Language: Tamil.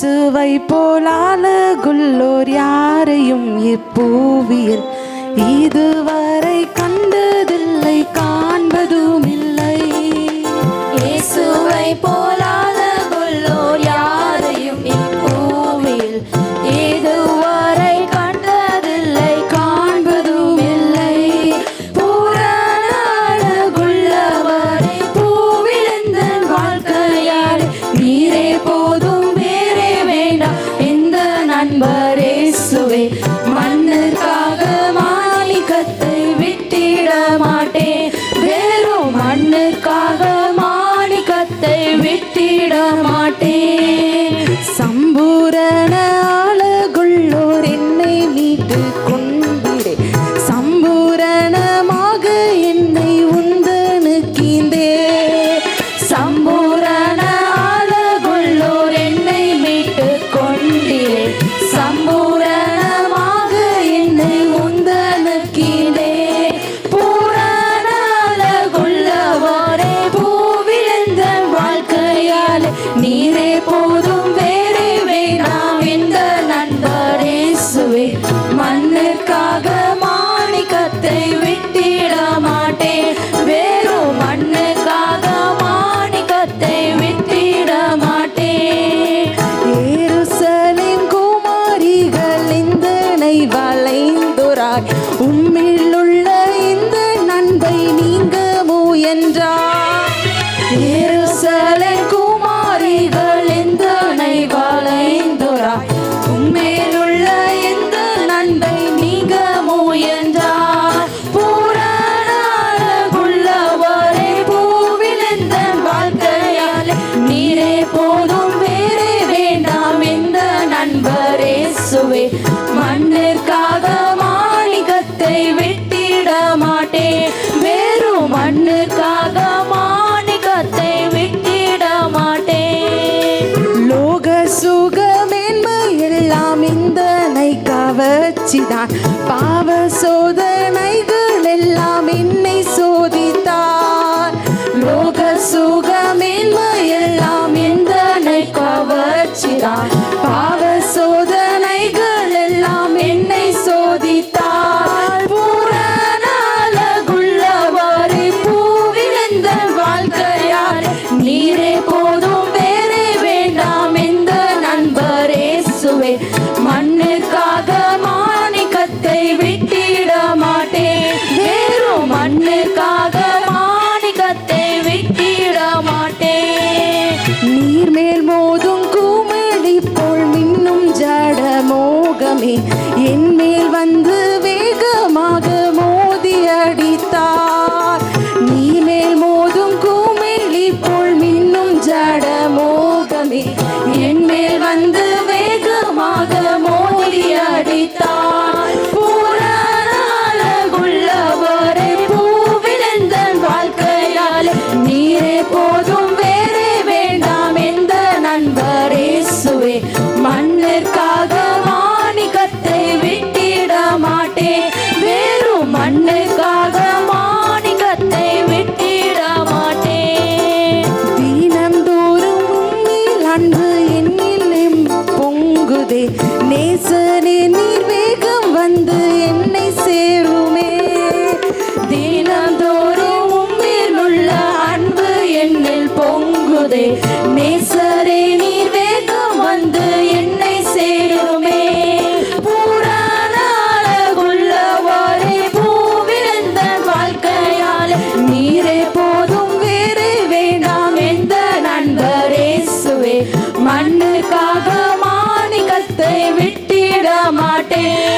இயேசுவை போலாலகுள்ளோர் யாரையும் இப்பூவியில். இதுவரை கண் மாட்டேன். சம்பூர நீரே போதும் வேறே வேண்டாம் இந்த நண்பரே சுவே மண்ணிற்காக மாணிகத்தை விட்டிட மாட்டேன். வெறும் மண்ணுக்காக மாணிகத்தை விட்டிட மாட்டேன். லோக சுகம் என்பது எல்லாம் இந்த நைக்கா வச்சிதான் பாவ சோதனைகள் எல்லாம் என்னை சோதித்தார். லோக சுகம் மண்ணுக்காக மாணிக்கத்தை விட்டிட மாட்டேன். வெறும் மண்ணுக்காக மாணிக்கத்தை விட்டிட மாட்டேன். நீர் மேல் மோதும் குமடி போல் மின்னும் ஜட மோகமே என் மேல் வந்து церковь. காட்டே